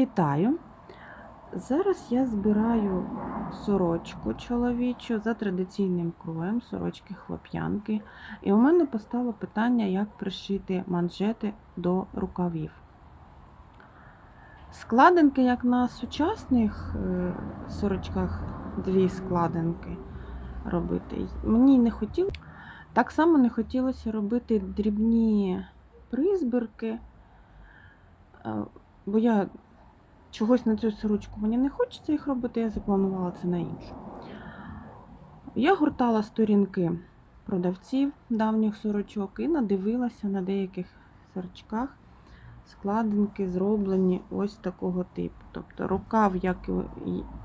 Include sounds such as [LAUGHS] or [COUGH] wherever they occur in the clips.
Вітаю! Зараз я збираю сорочку чоловічу за традиційним кроєм, сорочки хлоп'янки. І у мене постало питання, як пришити манжети до рукавів. Складинки, як на сучасних е, сорочках, дві складинки робити. Мені не хотілося. Так само не хотілося робити дрібні призбірки, е, бо я чогось на цю сорочку мені не хочеться їх робити, я запланувала це на іншу. Я гортала сторінки продавців давніх сорочок і надивилася на деяких сорочках складинки зроблені ось такого типу. Тобто рукав, як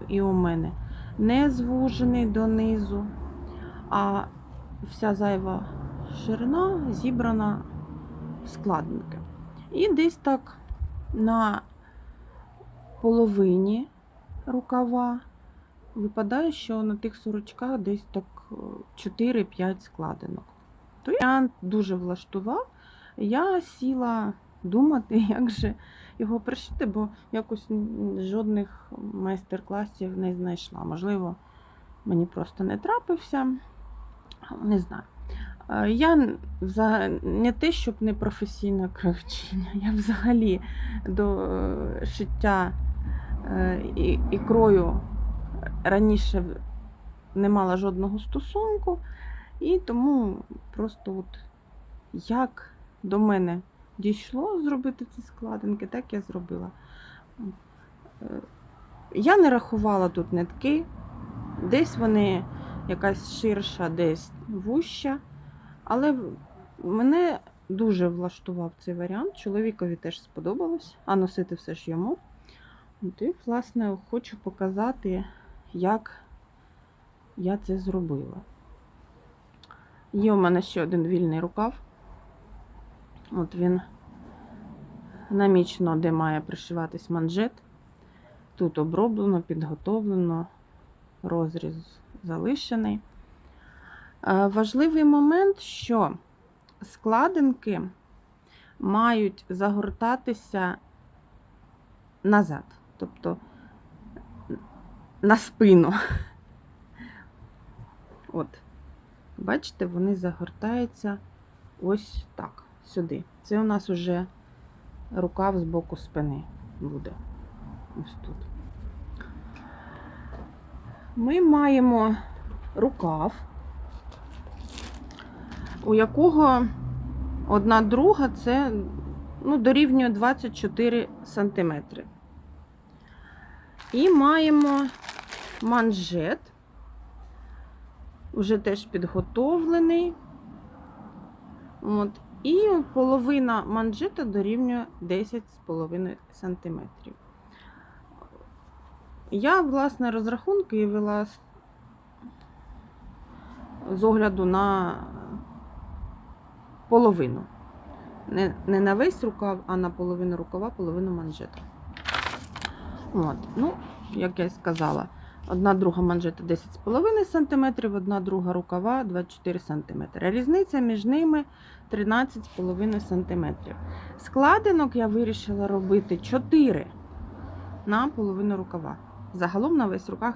і у мене, не звужений донизу, а вся зайва ширина зібрана в складинки. І десь так на половині рукава випадає, що на тих сорочках десь так е, 4-5 складинок. Той варіант дуже влаштував. Я сіла думати, [LAUGHS] як же його пришити, бо якось жодних майстер-класів не знайшла. Можливо, мені просто не трапився. Не знаю. Е, Я вза- не те, щоб не професійна кравчиня, я взагалі до е, шиття е, і, і крою раніше не мала жодного стосунку, і тому просто от як до мене дійшло зробити ці складинки, так я зробила. Е, Я не рахувала тут нитки, десь вони якась ширша, десь вуща. Але мене дуже влаштував цей варіант. Чоловікові теж сподобалось, а носити все ж йому. От і, власне, хочу показати, як я це зробила. Є у мене ще один вільний рукав. От він намічено, де має пришиватись манжет. Тут оброблено, підготовлено, розріз залишений. Е, Важливий момент, що складинки мають загортатися назад, тобто на спину. От, бачите, вони загортаються ось так, сюди. Це у нас уже рукав з боку спини буде. Ось тут. Ми маємо рукав у якого одна друга це ну, дорівнює 24 см. І маємо манжет, вже теж підготовлений. От. І половина манжета дорівнює 10,5 см. Я, власне, розрахунки вела з- огляду на половину. Не, не на весь рукав, а на половину рукава, половину манжета. От. Ну, як я й сказала, одна друга манжета 10,5 см, одна друга рукава 24 см. Різниця між ними 13,5 см. Складинок я вирішила робити 4 на половину рукава. Загалом на весь рукав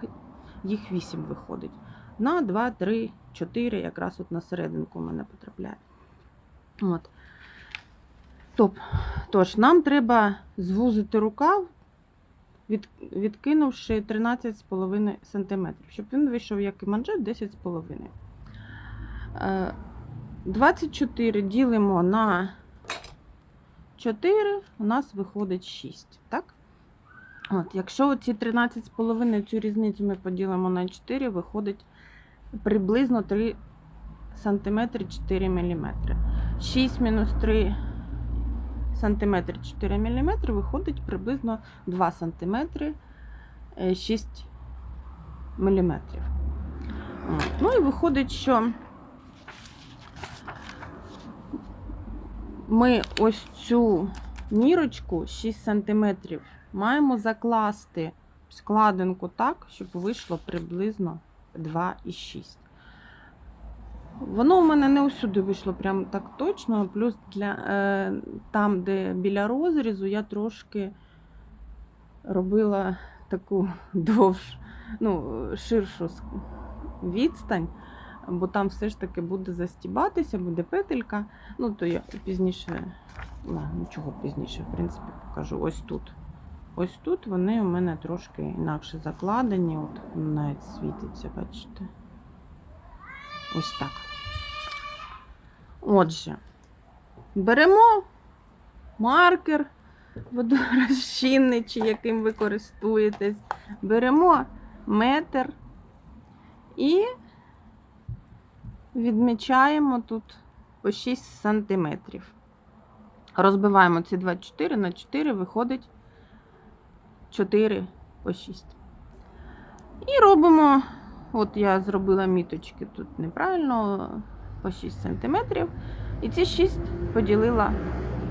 їх 8 виходить. На 2, 3, 4, якраз от на серединку у мене потрапляє. От. Топ. Тож, нам треба звузити рукав, від, відкинувши 13,5 см, щоб він вийшов як і манжет 10,5. Е, 24 ділимо на 4, у нас виходить 6. Так? От, якщо ці 13,5 цю різницю ми поділимо на 4, виходить приблизно 3 см 4 мм. 6 мінус 3 см 4 мм виходить приблизно 2 см 6 мм. Ну і виходить, що ми ось цю мірочку 6 см маємо закласти складинку так, щоб вийшло приблизно 2,6. Воно у мене не усюди вийшло прям так точно. Плюс для, е, там, де біля розрізу, я трошки робила таку [LAUGHS] довш, ну, ширшу відстань, бо там все ж таки буде застібатися, буде петелька. Ну, то я пізніше, ну, нічого пізніше, в принципі, покажу. Ось тут. Ось тут вони у мене трошки інакше закладені. От навіть світиться, бачите. Ось так. Отже, беремо маркер водорозчинний, чи яким ви користуєтесь. Беремо метр і відмічаємо тут по 6 сантиметрів. Розбиваємо ці 24 на 4, виходить 4 по 6. І робимо, от я зробила міточки тут неправильно, по 6 сантиметрів. І ці 6 поділила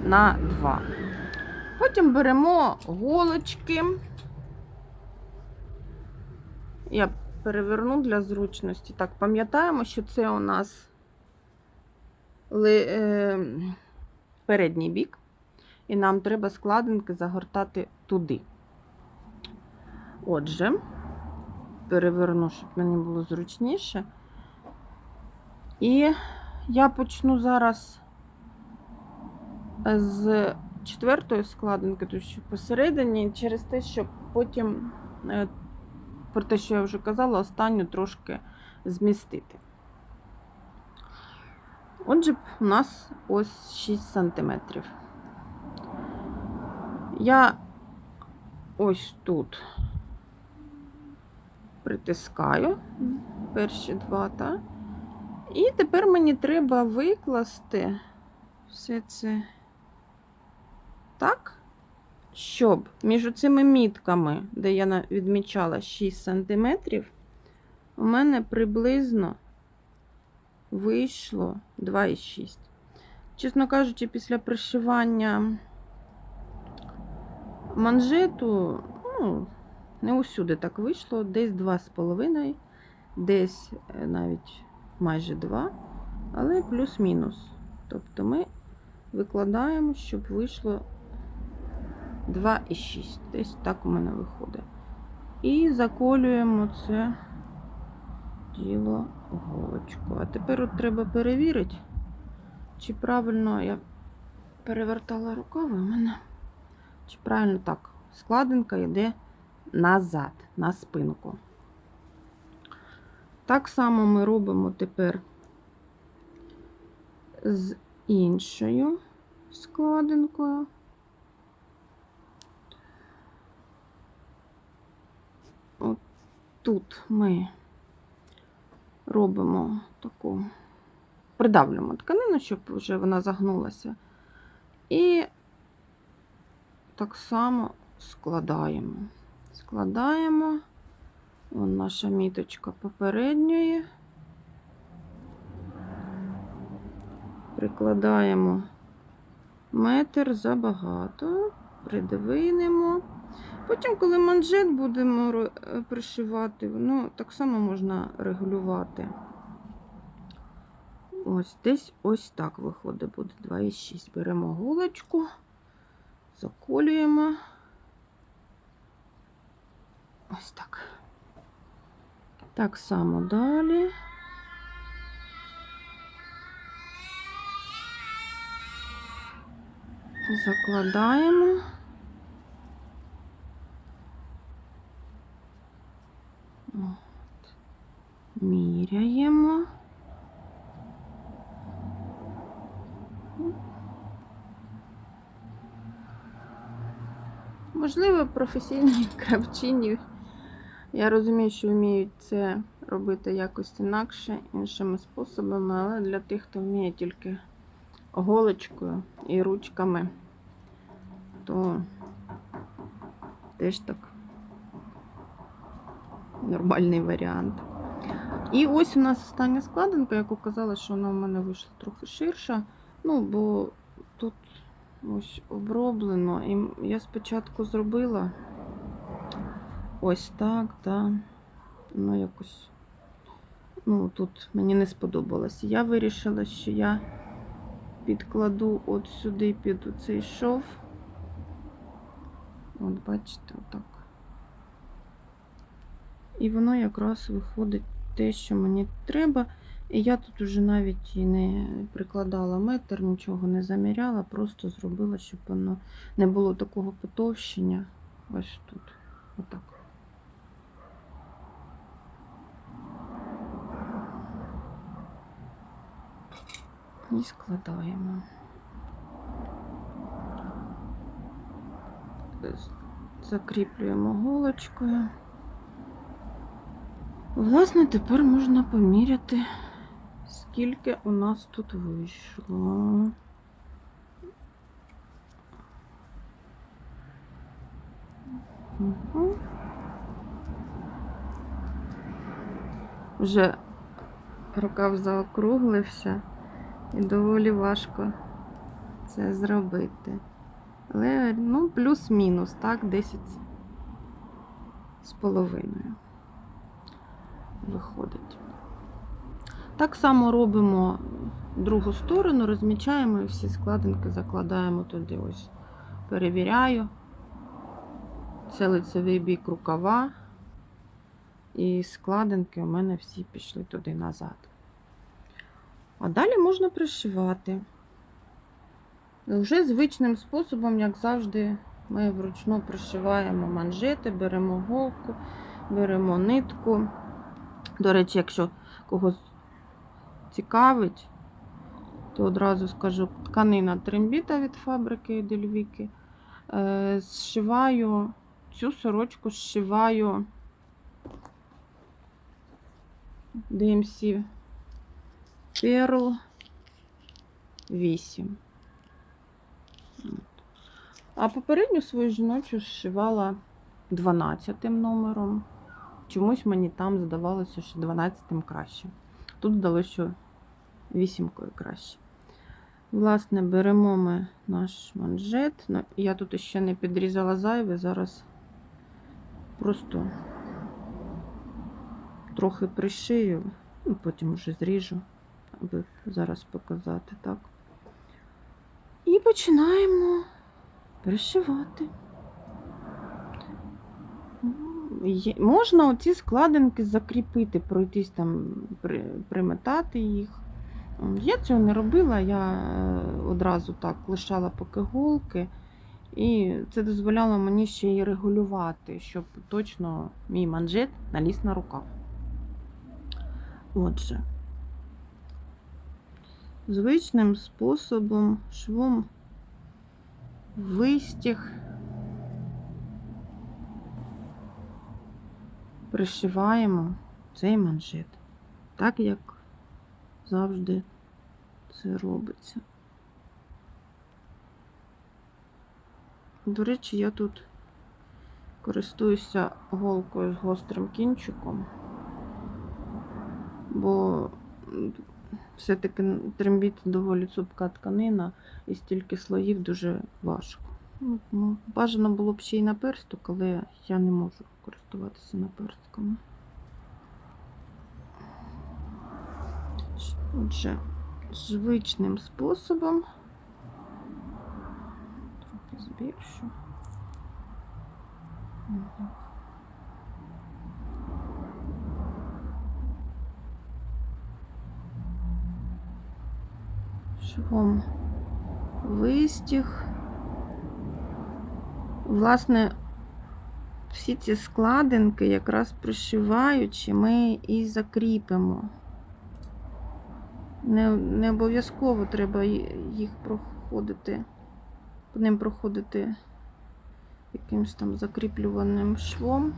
на 2. Потім беремо голочки. Я переверну для зручності. Так, пам'ятаємо, що це у нас е, передній бік, і нам треба складинки загортати туди. Отже, переверну, щоб мені було зручніше. І я почну зараз з четвертої складинки, тому що посередині, через те, щоб потім, е, про те, що я вже казала, останню трошки змістити. Отже, у нас ось 6 сантиметрів. Я ось тут притискаю перші два, так? І тепер мені треба викласти все це так, щоб між цими мітками, де я відмічала 6 см, у мене приблизно вийшло 2,6. Чесно кажучи, після пришивання манжету, ну, не усюди так вийшло, десь 2,5, десь е, навіть майже 2, але плюс-мінус. Тобто ми викладаємо, щоб вийшло 2,6. Десь так у мене виходить. І заколюємо це діло голочку. А тепер от треба перевірити, чи правильно я перевертала рукави у мене. Чи правильно так, складинка йде назад, на спинку. Так само ми робимо тепер з іншою складинкою. От тут ми робимо таку, придавлюємо тканину, щоб вже вона загнулася. І так само складаємо. Складаємо. Вон наша міточка попередньої. Прикладаємо метр забагато, придвинемо. Потім, коли манжет будемо е, пришивати, воно так само можна регулювати. Ось десь ось так виходить, буде 2,6. Беремо голочку, заколюємо. Ось так. Так само далі. Закладаємо. От. Міряємо. Можливо, професійні кравчині. Я розумію, що вміють це робити якось інакше, іншими способами, але для тих, хто вміє тільки голочкою і ручками, то теж так нормальний варіант. І ось у нас остання складинка, яку казала, що вона у мене вийшла трохи ширша. Ну, бо тут ось оброблено. І я спочатку зробила ось так, так. Ну, якось. Ну, тут мені не сподобалось. Я вирішила, що я підкладу от сюди під цей шов От бачите, отак. І воно якраз виходить те, що мені треба. І я тут уже навіть і не прикладала метр, нічого не заміряла, просто зробила, щоб воно не було такого потовщення. Ось тут. Отак. І складаємо. Закріплюємо голочкою. Власне, тепер можна поміряти, скільки у нас тут вийшло. Угу. Вже рукав заокруглився і доволі важко це зробити. Але, ну, плюс-мінус, так, 10 з половиною виходить. Так само робимо другу сторону, розмічаємо і всі складинки закладаємо туди. Ось перевіряю. Це лицевий бік рукава. І складинки у мене всі пішли туди назад. А далі можна пришивати. Вже звичним способом, як завжди, ми вручну пришиваємо манжети, беремо голку, беремо нитку. До речі, якщо когось цікавить, то одразу скажу тканина трембіта від фабрики Дельвіки. Е, Зшиваю цю сорочку зшиваю DMC Pearl 8. А попередню свою жіночу зшивала 12 номером. Чомусь мені там здавалося, що 12-м краще. Тут здалося, що вісімкою краще. Власне, беремо ми наш манжет. Ну, Я тут ще не підрізала зайве, зараз просто трохи пришию, ну, потім вже зріжу, аби зараз показати, так. І починаємо пришивати. Можна оці складинки закріпити, пройтись там, при, приметати їх. Я цього не робила, я е, одразу так лишала поки голки. І це дозволяло мені ще й регулювати, щоб точно мій манжет наліз на рукав. Отже, звичним способом швом вистіг пришиваємо цей манжет, так як завжди це робиться. До речі, я тут користуюся голкою з гострим кінчиком, бо все-таки трембіт доволі цупка тканина і стільки слоїв дуже важко. Ну, ну, бажано було б ще й на персток, але я не можу користуватися наперстками. Отже, звичним способом трохи збільшу. Швом вистіг. Власне, всі ці складинки, якраз пришиваючи, ми і закріпимо. Не, не обов'язково треба їх проходити, по ним проходити якимось там закріплюваним швом.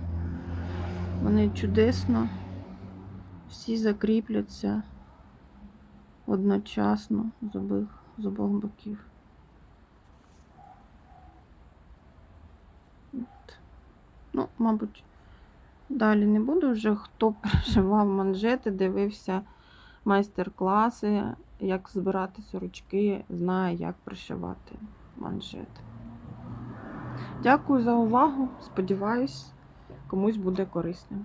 Вони чудесно всі закріпляться одночасно з обох, з обох боків. От. Ну, мабуть, далі не буду вже. Хто [LAUGHS] пришивав манжети, дивився майстер-класи, як збирати сорочки, знає, як пришивати манжети. Дякую за увагу. Сподіваюсь, комусь буде корисним.